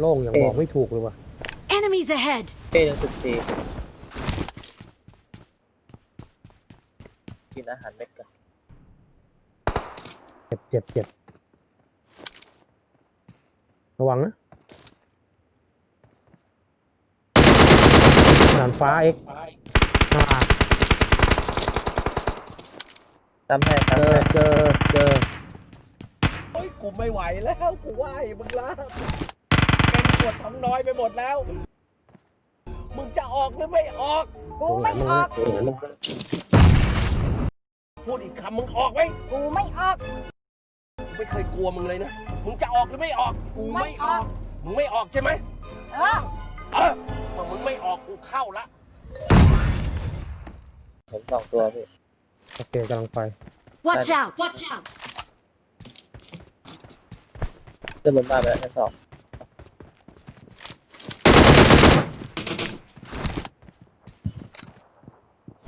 โล่งอย่างบอกไม่ถูกเลยว่ะ Enemies ahead! เต้ยังสุดสีกินอาหารเม็ดกันเจ็บเจ็บเจ็บระวังนะนานฟ้าเอ็กอ่าตามให้คเจรับอเจอเจอโอ้ยกูไม่ไหวแล้ว กูไหวมึงละเป็นป วดท้องน้อยไปหมดแล้ว มึงจะออกหรือไม่ออก กูไม่ออกตรงไหนมึงพูดอีกคำมึงออกไหมกูไม่ออกกูไม่เคยกลัวมึงเลยนะ มึงจะออกหรือไม่ออก กูไม่ออก มึงไม่ออกใช่ไหมเออ เออเมื่อมึงไม่ออกกูเข้าละผมสองตัวพี่ โอเคกำลังไป Watch out! Watch out! เดินบนบ้านไปแล้วชั้นสอง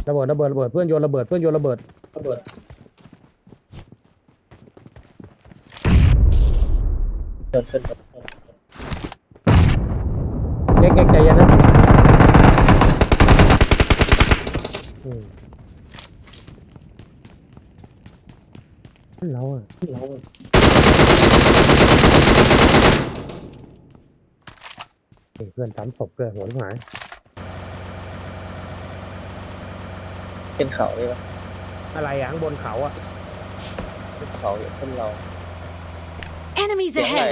ระเบิดระเบิดระเบิดเพื่อนโยนระเบิดเพื่อนโยนระเบิดระเบิดเดินขึ้นบนเอ็กเอ็กใจเย็นนะอืมเราอะเราอะเฮ้ยเพื่อนซ้ำศพเลยหัวหาย ขึ้นเขาเลยปะอะไรอะข้างบนเขาอะขึ้นเขาอยู่ขึ้นเรา Enemies Yeah, ahead!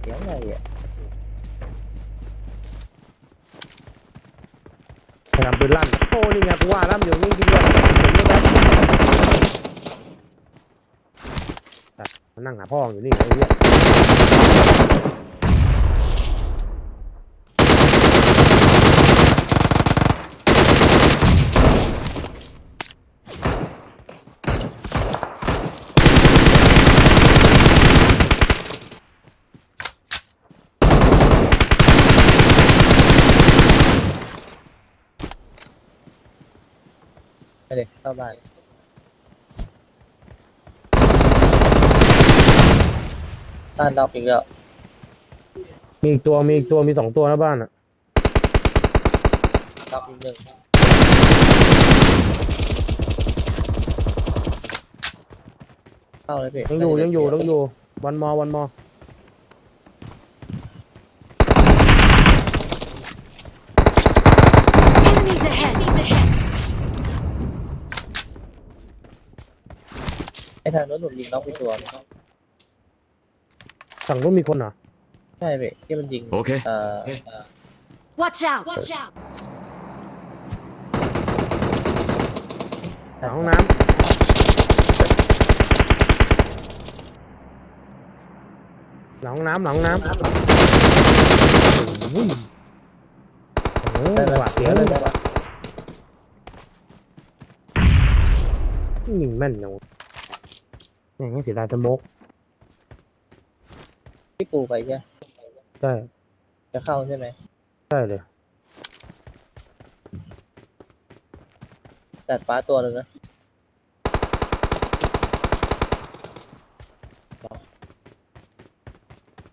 เสียงอะไรอะพยายามปืนลั่นโอ้นี่ไงกูว่าแล้วมันอยู่นี่จริงด้วยเห็นไหมครับอะมันนั่งหาพ่ออยู่นี่ไอ้เหี้ย เลยเข้าบ้านบ้านนอกอีกแล้วมีอีกตัวมีอีกตัวมีสองตัวนะบ้านอะนอกอีกหนึ่งเข้าเลยพี่ยังอยู่ยังอยู่ต้องอยู่วันมอวันมอ Enemies ahead! ไอ้ทางโน้นหนุนยิงน็อกไปตัวฝั่งนู้นมีคนเหรอใช่พี่ที่มันยิง Okay. เอ่อเอ่อ Watch out! Watch out! หลังห้องน้ำหลังห้องน้ำหลังห้องน้ำโอ้ยเออหวาดเสียวเลยยิงแม่นจังวะ แม่งเสียดายสโมกที่ปูไปใช่ไหมใช่จะเข้าใช่ไหมใช่เลยตัดฟ้าตัวหนึ่งนะ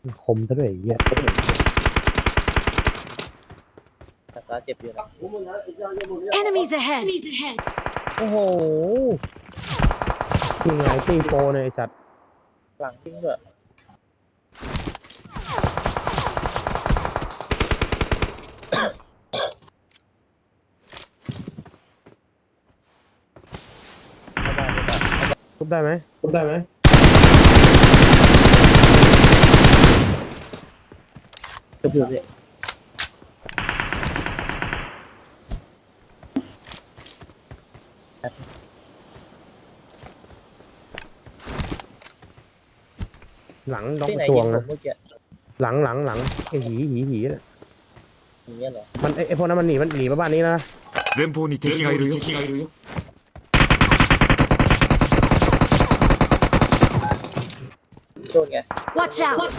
มันคมซะด้วยไอ้เหี้ยตัดฟ้าเจ็บอยู่นะ Enemies ahead! โอ้โห ยังไงตีโปรเนี่ยไอ้สัตว์หลังทิ้งด้วยทุบได้ไหมทุบได้ไหมจบอยู่พี่ หลังต้อง ที่ไหน ตว ยิ ง งผ นะ มเมื่อกี้ หลังหลังหลังไอ้หีหีหีน่ะ อย่างเงี้ยเหรอ มันไอ้ไอ้พวกนั้นมันหนีมันหนีมาบ้านนี้นะ 前方に敵がいるよ。 โดนไง Watch out!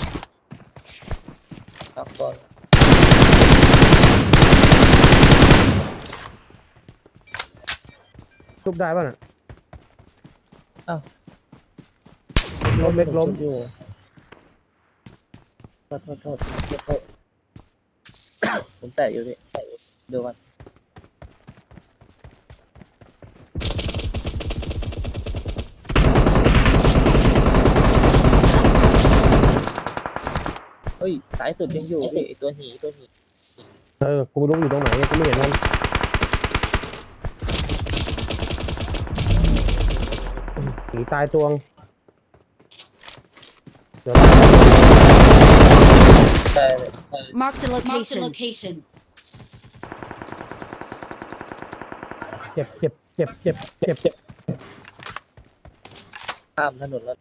น็อกก่อน ทุบได้ป่ะน่ะ อ้าว ล้มเล็กล้ม อยู่ โท ษโทษโทษโทษผมแตะอยู่พี่แตะดูมันเฮ้ยสายสุดยังอยู่พี่ไอ้ตัวหนีตัวหนีเออ กูรู้อยู่ตรงไหนกูไม่เห็นมันหนีตายตวงเดี๋ยว Marked a location. location. เจ็บเจ็บเจ็บเจ็บเจ็บเจ็บข้ามถนนแล้ว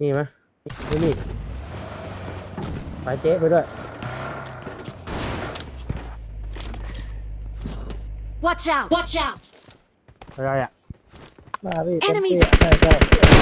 นี่ไหมนี่นี่ไปเจ๊ไปด้วย Watch out! Watch out! อะไรอ่ะ มาพี่ Enemies ใช่ใช่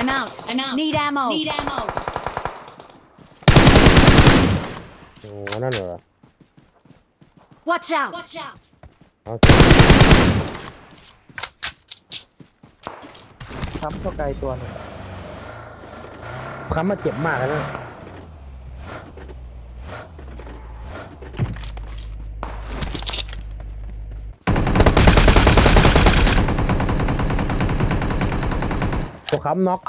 I'm out. I'm out. Need ammo. Need ammo. โอ้นั่นเหรอ Watch out! Watch out! เอาทำเข้าไกลตัวหนึงคำมาเจ็บมากเลยนะ ตัวค้ำน็อก